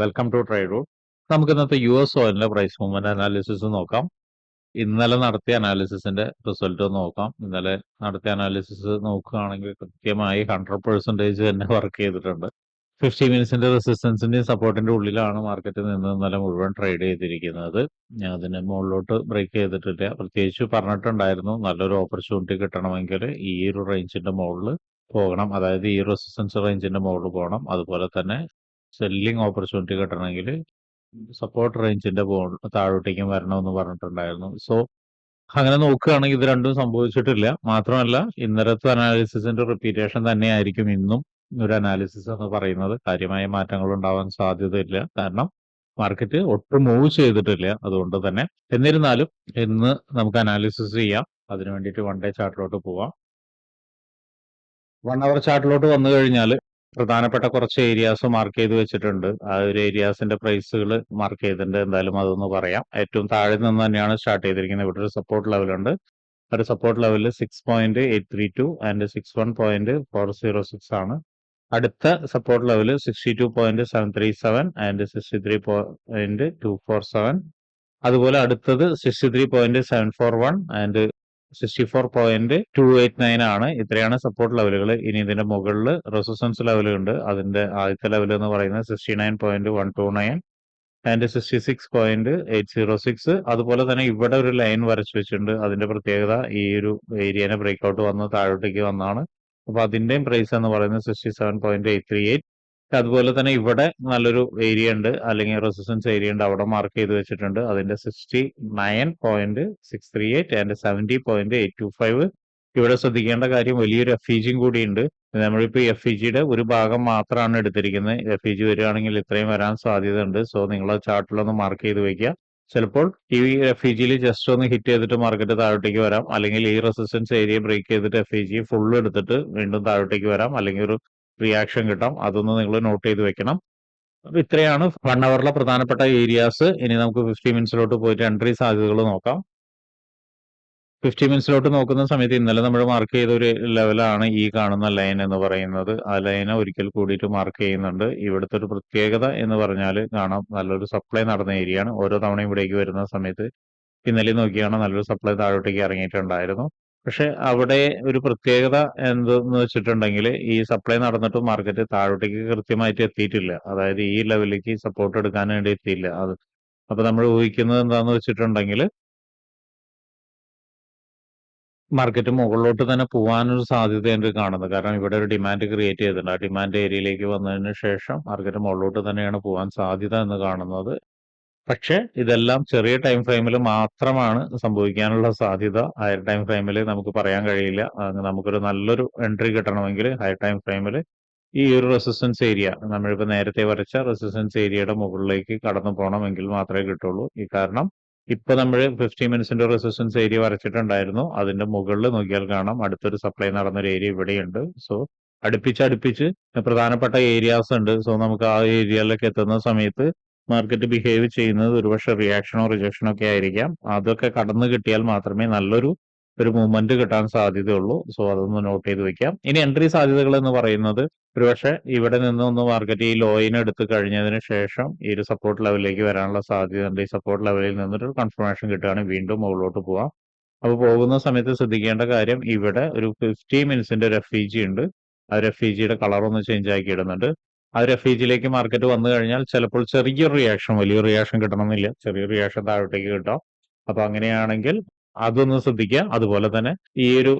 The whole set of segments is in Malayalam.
വെൽക്കം ടു ട്രേഡ് റൂട്ട് നമുക്ക് ഇന്നത്തെ യു എസ് ഓയിലിന്റെ പ്രൈസ് മൂവ്മെന്റ് അനാലിസിസ് നോക്കാം. ഇന്നലെ നടത്തിയ അനാലിസിസിന്റെ റിസൾട്ട് നോക്കാം. ഇന്നലെ നടത്തിയ അനാലിസിസ് നോക്കുകയാണെങ്കിൽ കൃത്യമായി ഹൺഡ്രഡ് പെർസെന്റേജ് തന്നെ വർക്ക് ചെയ്തിട്ടുണ്ട്. ഫിഫ്റ്റി മിനിറ്റ്സിന്റെ റെസിസ്റ്റൻസിന്റെയും സപ്പോർട്ടിന്റെ ഉള്ളിലാണ് മാർക്കറ്റ് നിന്ന് ഇന്നലെ മുഴുവൻ ട്രേഡ് ചെയ്തിരിക്കുന്നത്. അതിന് മുകളിലോട്ട് ബ്രേക്ക് ചെയ്തിട്ടില്ല. പ്രത്യേകിച്ച് പറഞ്ഞിട്ടുണ്ടായിരുന്നു നല്ലൊരു ഓപ്പർച്യൂണിറ്റി കിട്ടണമെങ്കിൽ ഈ ഒരു റേഞ്ചിന്റെ മുകളിൽ പോകണം. അതായത് ഈ റെസിസ്റ്റൻസ് റേഞ്ചിന്റെ മുകളിൽ പോകണം. അതുപോലെ തന്നെ സെല്ലിംഗ് ഓപ്പർച്യൂണിറ്റി കിട്ടണമെങ്കിൽ സപ്പോർട്ട് റേഞ്ചിന്റെ താഴോട്ടേക്കും വരണമെന്ന് പറഞ്ഞിട്ടുണ്ടായിരുന്നു. സോ അങ്ങനെ നോക്കുകയാണെങ്കിൽ ഇത് രണ്ടും സംഭവിച്ചിട്ടില്ല. മാത്രമല്ല ഇന്നലത്തെ അനാലിസിസിന്റെ റിപ്പീറ്റേഷൻ തന്നെയായിരിക്കും ഇന്നും ഒരു അനാലിസിസ് എന്ന് പറയുന്നത്. കാര്യമായ മാറ്റങ്ങൾ ഉണ്ടാവാൻ സാധ്യതയില്ല. കാരണം മാർക്കറ്റ് ഒട്ടും മൂവ് ചെയ്തിട്ടില്ല. അതുകൊണ്ട് തന്നെ എന്നിരുന്നാലും ഇന്ന് നമുക്ക് അനാലിസിസ് ചെയ്യാം. അതിനു വേണ്ടിയിട്ട് വൺ ഡേ ചാർട്ടിലോട്ട് പോവാം. വൺ അവർ ചാർട്ടിലോട്ട് വന്നു കഴിഞ്ഞാൽ പ്രധാനപ്പെട്ട കുറച്ച് ഏരിയാസ് മാർക്ക് ചെയ്ത് വെച്ചിട്ടുണ്ട്. ആ ഒരു ഏരിയാസിന്റെ പ്രൈസുകൾ മാർക്ക് ചെയ്തിട്ടുണ്ട്. എന്തായാലും അതൊന്ന് പറയാം. ഏറ്റവും താഴെ നിന്ന് തന്നെയാണ് സ്റ്റാർട്ട് ചെയ്തിരിക്കുന്നത്. ഇവിടെ ഒരു സപ്പോർട്ട് ലെവലുണ്ട് ഒരു സപ്പോർട്ട് ലെവലിൽ six point eight three two and six one point four zero six ആണ്. അടുത്ത support level sixty two point seven three seven and sixty three point two four seven അതുപോലെ അടുത്തത് sixty three point seven four one and sixty four point two eight nine ആണ്. ഇത്രയാണ് സപ്പോർട്ട് ലെവലുകൾ ഇനി ഇതിന്റെ മുകളിൽ റെസിസ്റ്റൻസ് ലെവലുണ്ട് അതിന്റെ ആദ്യത്തെ ലെവൽ എന്ന് പറയുന്നത് sixty nine point one two nine and sixty six point eight zero six അതുപോലെ തന്നെ ഇവിടെ ഒരു ലൈൻ വരച്ചു വെച്ചിട്ടുണ്ട്. അതിന്റെ പ്രത്യേകത ഈ ഒരു ഏരിയനെ ബ്രേക്ക്ഔട്ട് വന്ന് താഴോട്ടേക്ക് വന്നാണ്. അപ്പൊ അതിന്റെയും പ്രൈസ് എന്ന് പറയുന്നത് sixty seven point eight three eight അതുപോലെ തന്നെ ഇവിടെ നല്ലൊരു ഏരിയ ഉണ്ട്. അല്ലെങ്കിൽ റെസിസ്റ്റൻസ് ഏരിയ ഉണ്ട്. അവിടെ മാർക്ക് ചെയ്ത് വെച്ചിട്ടുണ്ട്. അതിന്റെ sixty nine point six three eight and seventy point eight two five ഇവിടെ ശ്രദ്ധിക്കേണ്ട കാര്യം വലിയൊരു എഫ് ഇ ജിയും കൂടിയുണ്ട് നമ്മളിപ്പോൾ എഫ് ഇ ജിയുടെ ഒരു ഭാഗം മാത്രമാണ് എടുത്തിരിക്കുന്നത്. എഫ് ഇ ജി വരികയാണെങ്കിൽ ഇത്രയും വരാൻ സാധ്യത ഉണ്ട്. സോ നിങ്ങൾ ചാർട്ടിലൊന്ന് മാർക്ക് ചെയ്ത് വെക്കുക. ചിലപ്പോൾ ഈ എഫ് ഇ ജിയിൽ ജസ്റ്റ് ഒന്ന് ഹിറ്റ് ചെയ്തിട്ട് മാർക്കറ്റ് താഴോട്ടേക്ക് വരാം. അല്ലെങ്കിൽ ഈ റെസിസ്റ്റൻസ് ഏരിയ ബ്രേക്ക് ചെയ്തിട്ട് എഫ് ഇ ജി ഫുൾ എടുത്തിട്ട് വീണ്ടും താഴോട്ടേക്ക് വരാം. അല്ലെങ്കിൽ ഒരു റിയാക്ഷൻ കിട്ടാം. അതൊന്ന് നിങ്ങൾ നോട്ട് ചെയ്ത് വെക്കണം. അപ്പൊ ഇത്രയാണ് വൺ അവറിലെ പ്രധാനപ്പെട്ട ഏരിയാസ് ഇനി നമുക്ക് ഫിഫ്റ്റി മിനിറ്റ്സിലോട്ട് പോയിട്ട് എൻട്രി സാധ്യതകൾ നോക്കാം. ഫിഫ്റ്റി മിനിറ്റ്സിലോട്ട് നോക്കുന്ന സമയത്ത് ഇന്നലെ നമ്മൾ മാർക്ക് ചെയ്ത ഒരു ലെവലാണ് ഈ കാണുന്ന ലൈൻ എന്ന് പറയുന്നത്. ആ ലൈനെ ഒരിക്കൽ കൂടിയിട്ട് മാർക്ക് ചെയ്യുന്നുണ്ട്. ഇവിടുത്തെ ഒരു പ്രത്യേകത എന്ന് പറഞ്ഞാൽ കാണാം. നല്ലൊരു സപ്ലൈ നടന്ന ഏരിയയാണ് ഓരോ തവണ ഇവിടേക്ക് വരുന്ന സമയത്ത് ഇന്നലെ നോക്കിയാണ് നല്ലൊരു സപ്ലൈ താഴോട്ടേക്ക് ഇറങ്ങിയിട്ടുണ്ടായിരുന്നു. പക്ഷെ അവിടെ ഒരു പ്രത്യേകത എന്തെന്ന് വെച്ചിട്ടുണ്ടെങ്കിൽ ഈ സപ്ലൈ നടന്നിട്ട് മാർക്കറ്റ് താഴോട്ടേക്ക് കൃത്യമായിട്ട് എത്തിയിട്ടില്ല. അതായത് ഈ ലെവലിലേക്ക് സപ്പോർട്ട് എടുക്കാൻ വേണ്ടി എത്തിയില്ല. അത് അപ്പൊ നമ്മൾ ഊഹിക്കുന്നത് എന്താന്ന് വെച്ചിട്ടുണ്ടെങ്കിൽ മാർക്കറ്റ് മുകളിലോട്ട് തന്നെ പോകാനൊരു സാധ്യതയുണ്ട് കാണുന്നത് കാരണം ഇവിടെ ഒരു ഡിമാൻഡ് ക്രിയേറ്റ് ചെയ്തിട്ടുണ്ട്. ആ ഡിമാൻഡ് ഏരിയയിലേക്ക് വന്നതിന് ശേഷം മാർക്കറ്റ് മുകളിലോട്ട് തന്നെയാണ് പോകാൻ സാധ്യത എന്ന് കാണുന്നത്. പക്ഷെ ഇതെല്ലാം ചെറിയ ടൈം ഫ്രെയിമിൽ മാത്രമാണ് സംഭവിക്കാനുള്ള സാധ്യത. ഹയർ ടൈം ഫ്രെയിമിൽ നമുക്ക് പറയാൻ കഴിയില്ല. നമുക്കൊരു നല്ലൊരു എൻട്രി കിട്ടണമെങ്കിൽ ഹയർ ടൈം ഫ്രെയിമിൽ ഈ ഒരു റെസിസ്റ്റൻസ് ഏരിയ നമ്മളിപ്പോൾ നേരത്തെ വരച്ച റെസിസ്റ്റൻസ് ഏരിയയുടെ മുകളിലേക്ക് കടന്നു പോകണമെങ്കിൽ മാത്രമേ കിട്ടുള്ളൂ. ഈ കാരണം ഇപ്പൊ നമ്മൾ ഫിഫ്റ്റി മിനിറ്റ്സിന്റെ റെസിസ്റ്റൻസ് ഏരിയ വരച്ചിട്ടുണ്ടായിരുന്നു. അതിന്റെ മുകളിൽ നോക്കിയാൽ കാണാം അടുത്തൊരു സപ്ലൈ നടന്നൊരു ഏരിയ ഇവിടെയുണ്ട്. സോ അടുപ്പിച്ച് അടുപ്പിച്ച് പ്രധാനപ്പെട്ട ഏരിയാസ് ഉണ്ട്. സോ നമുക്ക് ആ ഏരിയയിലേക്ക് എത്തുന്ന സമയത്ത് മാർക്കറ്റ് ബിഹേവ് ചെയ്യുന്നത് ഒരുപക്ഷെ റിയാക്ഷനോ റിജക്ഷനോ ഒക്കെ ആയിരിക്കാം. അതൊക്കെ കടന്നു കിട്ടിയാൽ മാത്രമേ നല്ലൊരു ഒരു മൂവ്മെന്റ് കിട്ടാൻ സാധ്യതയുള്ളൂ. സോ അതൊന്ന് നോട്ട് ചെയ്ത് വെക്കാം. ഇനി എൻട്രി സാധ്യതകൾ എന്ന് പറയുന്നത് ഒരുപക്ഷെ ഇവിടെ നിന്ന് ഒന്ന് മാർക്കറ്റ് ഈ ലോയിൻ എടുത്തു കഴിഞ്ഞതിന് ശേഷം ഈ ഒരു സപ്പോർട്ട് ലെവലിലേക്ക് വരാനുള്ള സാധ്യതയുണ്ട് ഈ സപ്പോർട്ട് ലെവലിൽ നിന്നൊരു കൺഫർമേഷൻ കിട്ടുകയാണെങ്കിൽ വീണ്ടും മുകളിലോട്ട് പോവാം. അപ്പോൾ പോകുന്ന സമയത്ത് ശ്രദ്ധിക്കേണ്ട കാര്യം ഇവിടെ ഒരു ഫിഫ്റ്റി മിനിറ്റ്സിന്റെ ഒരു എഫ് ഇ ജി ഉണ്ട്. ആ ഒരു എഫ് ഇ ജിയുടെ കളർ ഒന്ന് ചേഞ്ച് ആക്കി ഇടുന്നുണ്ട്. ആ ഇ മാർക്കറ്റ് വന്നു കഴിഞ്ഞാൽ ചിലപ്പോൾ ചെറിയൊരു റിയാക്ഷൻ വലിയൊരു റിയാക്ഷൻ കിട്ടണമെന്നില്ല. ചെറിയൊരു റിയാക്ഷൻ താഴോട്ടേക്ക് കിട്ടാം. അപ്പൊ അങ്ങനെയാണെങ്കിൽ അതൊന്ന് ശ്രദ്ധിക്കുക. അതുപോലെ തന്നെ ഈ ഒരു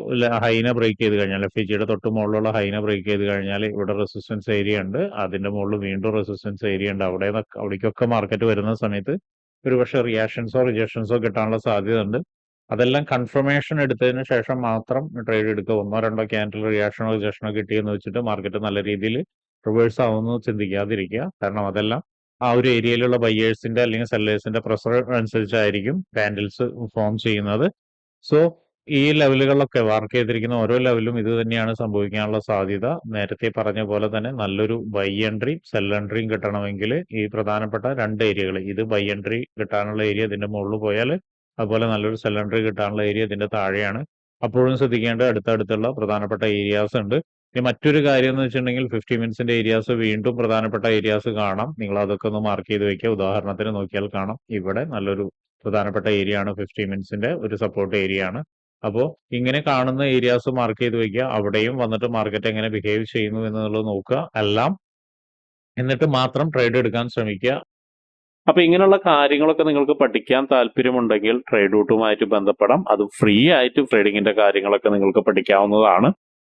ഹൈന ബ്രേക്ക് ചെയ്ത് കഴിഞ്ഞാൽ എഫ് ജിയുടെ തൊട്ട് മുകളിലുള്ള ഹൈന ബ്രേക്ക് ചെയ്ത് കഴിഞ്ഞാൽ ഇവിടെ റെസിസ്റ്റൻസ് ഏരിയ ഉണ്ട്. അതിന്റെ മുകളിൽ വീണ്ടും റെസിസ്റ്റൻസ് ഏരിയ ഉണ്ട്. അവിടെ അവിടേക്കൊക്കെ മാർക്കറ്റ് വരുന്ന സമയത്ത് ഒരുപക്ഷെ റിയാക്ഷൻസോ റിജക്ഷൻസോ കിട്ടാനുള്ള സാധ്യത ഉണ്ട് അതെല്ലാം കൺഫർമേഷൻ എടുത്തതിന് ശേഷം മാത്രം ട്രേഡ് എടുക്കുക. ഒന്നോ രണ്ടോ ക്യാൻഡിൽ റിയാക്ഷനോ റിജക്ഷനോ കിട്ടിയെന്ന് വെച്ചിട്ട് മാർക്കറ്റ് നല്ല രീതിയിൽ റിവേഴ്സ് ആവുമെന്ന് ചിന്തിക്കാതിരിക്കുക. കാരണം അതെല്ലാം ആ ഒരു ഏരിയയിലുള്ള ബയ്യേഴ്സിന്റെ അല്ലെങ്കിൽ സെല്ലേഴ്സിന്റെ പ്രഷർ അനുസരിച്ചായിരിക്കും കാൻഡിൽസ് ഫോം ചെയ്യുന്നത്. സോ ഈ ലെവലുകളിലൊക്കെ വർക്ക് ചെയ്തിരിക്കുന്ന ഓരോ ലെവലും ഇത് തന്നെയാണ് സംഭവിക്കാനുള്ള സാധ്യത. നേരത്തെ പറഞ്ഞ പോലെ തന്നെ നല്ലൊരു ബൈ എൻട്രിയും സെൽ എൻട്രിയും കിട്ടണമെങ്കിൽ ഈ പ്രധാനപ്പെട്ട രണ്ട് ഏരിയകൾ ഇത് ബൈ എൻട്രി കിട്ടാനുള്ള ഏരിയ ഇതിന്റെ മുകളിൽ പോയാൽ അതുപോലെ നല്ലൊരു സെൽ എൻട്രി കിട്ടാനുള്ള ഏരിയ ഇതിന്റെ താഴെയാണ്. അപ്പോഴും ശ്രദ്ധിക്കേണ്ട അടുത്തടുത്തുള്ള പ്രധാനപ്പെട്ട ഏരിയാസ് ഉണ്ട്. ഇനി മറ്റൊരു കാര്യം എന്ന് വെച്ചിട്ടുണ്ടെങ്കിൽ ഫിഫ്റ്റി മിനിറ്റ്സിന്റെ ഏരിയാസ് വീണ്ടും പ്രധാനപ്പെട്ട ഏരിയാസ് കാണാം. നിങ്ങൾ അതൊക്കെ ഒന്ന് മാർക്ക് ചെയ്ത് വെക്കുക. ഉദാഹരണത്തിന് നോക്കിയാൽ കാണാം. ഇവിടെ നല്ലൊരു പ്രധാനപ്പെട്ട ഏരിയ ആണ് ഫിഫ്റ്റി മിനിറ്റ്സിന്റെ ഒരു സപ്പോർട്ട് ഏരിയ ആണ്. അപ്പോൾ ഇങ്ങനെ കാണുന്ന ഏരിയാസ് മാർക്ക് ചെയ്ത് വെക്കുക. അവിടെയും വന്നിട്ട് മാർക്കറ്റ് എങ്ങനെ ബിഹേവ് ചെയ്യുന്നു എന്നുള്ളത് നോക്കുക. എല്ലാം എന്നിട്ട് മാത്രം ട്രേഡ് എടുക്കാൻ ശ്രമിക്കുക. അപ്പൊ ഇങ്ങനെയുള്ള കാര്യങ്ങളൊക്കെ നിങ്ങൾക്ക് പഠിക്കാൻ താല്പര്യമുണ്ടെങ്കിൽ ട്രേഡ് റൂട്ടുമായിട്ട് ബന്ധപ്പെടാം. അത് ഫ്രീ ആയിട്ട് ട്രേഡിങ്ങിന്റെ കാര്യങ്ങളൊക്കെ നിങ്ങൾക്ക് പഠിക്കാവുന്നതാണ്.